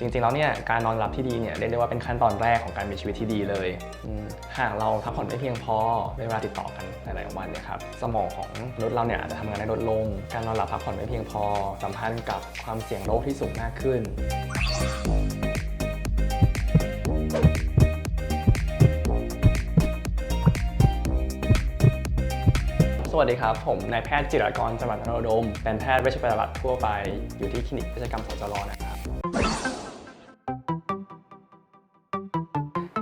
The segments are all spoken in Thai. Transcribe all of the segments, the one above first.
จริงๆ แล้วเนี่ยการนอนหลับที่ดีเนี่ยเรียกได้ว่าเป็นขั้นตอนแรกของการมีชีวิตที่ดีเลยอืมหากเราพักผ่อนไม่เพียงพอเป็นเวลาติดต่อกันหลายๆวันเนี่ยครับสมองของมนุษย์เราเนี่ยอาจจะทำงานได้ลดลง การนอนหลับพักผ่อนไม่เพียงพอ สัมพันธ์กับความเสี่ยงโรคที่สูงมากขึ้น สวัสดีครับ ผมนายแพทย์จิรกรจำรัดนรดมเป็นแพทย์เวชปฏิบัติทั่วไปอยู่ที่คลินิกเวชกรรมสจรนะครับ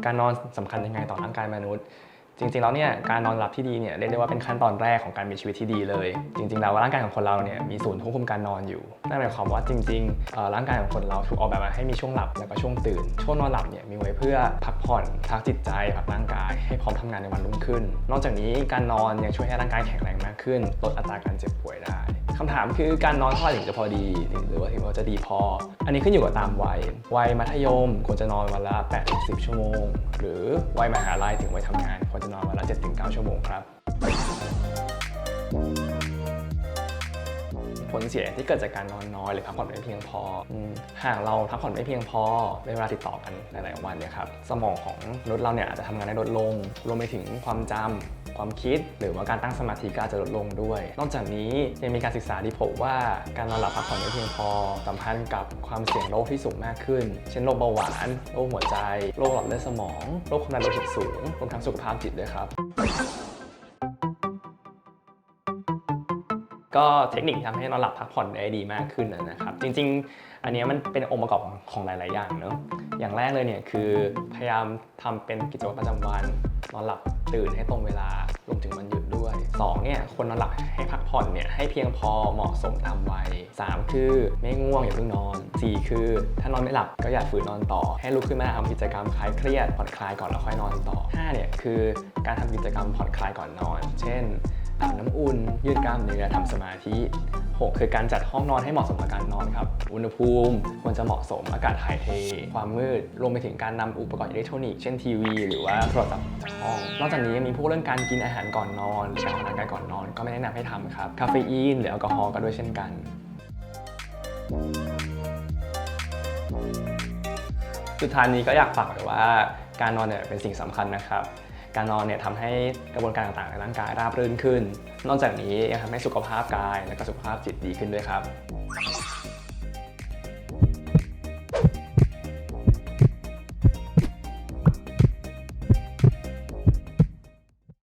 การนอนสำคัญยังไงต่อร่างกายมนุษย์ จริงๆแล้วเนี่ยการนอนหลับที่ดีเนี่ยเรียกได้ว่าเป็นขั้นตอนแรกของการมีชีวิตที่ดีเลย จริง ๆ แล้วร่างกายของคนเราเนี่ยมีศูนย์ควบคุมการนอนอยู่นั่นหมายความว่าจริงๆเอ่อร่างกายของคนเราถูกออกแบบมาให้มีช่วงหลับแล้วก็ช่วงตื่น ช่วงนอนหลับเนี่ยมีไว้เพื่อพักผ่อนพักจิตใจพักร่างกายให้พร้อมทำงานในวันรุ่งขึ้น นอกจากนี้การนอนยังช่วยให้ร่างกายแข็งแรงมากขึ้น ลดอัตราการเจ็บป่วยได้ คำถามคือการนอนเท่าไหร่ถึงจะพอดีหรือว่าถึงว่าจะดีพอ อันนี้ขึ้นอยู่กับตามวัย วัยมัธยมควรจะนอนวันละ8-10 ชั่วโมง หรือวัยมหาลัยถึงวัยทำงานควรจะนอนวันละ7-9 ชั่วโมงครับ ผลเสียที่เกิดจากการนอนน้อยหรือพักผ่อนไม่เพียงพอหากเราพักผ่อนไม่เพียงพอเป็นเวลาติดต่อกันหลายๆวันเนี่ยครับสมองของมนุษย์เราเนี่ยอาจจะทำงานได้ลดลง รวมไปถึงความจำความคิด หรือว่าการตั้งสมาธิก็อาจจะลดลงด้วย นอกจากนี้ยังมีการศึกษาที่พบว่าการนอนหลับพักผ่อนไม่เพียงพอสัมพันธ์กับความเสี่ยงโรคที่สูงมากขึ้น เช่นโรคเบาหวานโรคหัวใจโรคหลอดเลือดสมองโรคความดันโลหิตสูงรวมทั้งสุขภาพจิตด้วยครับ ก็เทคนิคที่ทำให้นอนหลับพักผ่อนได้ดีมากขึ้นนะครับ จริงๆ อันนี้มันเป็นองค์ประกอบของหลาย ๆ อย่างเนอะอย่างแรกเลยเนี่ยคือพยายามทำเป็นกิจวัตรประจำวันนอนหลับตื่นให้ตรงเวลารวมถึงวันหยุดด้วยสองเนี่ยคนนอนหลับให้พักผ่อนเนี่ยให้เพียงพอเหมาะสมตามวัยสามคือไม่ง่วงอย่าเพิ่งนอนสี่คือ ถ้านอนไม่หลับก็อย่าฝืนนอนต่อ ให้ลุกขึ้นมาทำกิจกรรมคลายเครียดผ่อนคลายก่อนแล้วค่อยนอนต่อห้าเนี่ยคือการทำกิจกรรมผ่อนคลายก่อนนอน เช่น อาบน้ำอุ่น ยืดกล้ามเนื้อทำสมาธิ 6 คือการจัดห้องนอนให้เหมาะสมกับการนอนครับ อุณหภูมิควรจะเหมาะสมอากาศถ่ายเท ความมืด รวมไปถึงการนำอุปกรณ์อิเล็กทรอนิกส์เช่นทีวี หรือว่าโทรศัพท์จากห้อง นอกจากนี้ยังมีพวกเรื่องการกินอาหารก่อนนอนหรือการออกกำลังกายก่อนนอนก็ไม่แนะนำให้ทำครับ คาเฟอีนหรือแอลกอฮอล์ก็ด้วยเช่นกันสุดท้ายนี้ก็อยากฝากไว้ว่าการนอนเนี่ยเป็นสิ่งสำคัญนะครับ การนอนเนี่ยทำให้กระบวนการต่างๆในร่างกายราบรื่นขึ้น นอกจากนี้ยังทำให้สุขภาพกายและก็สุขภาพจิตดีขึ้นด้วยครับ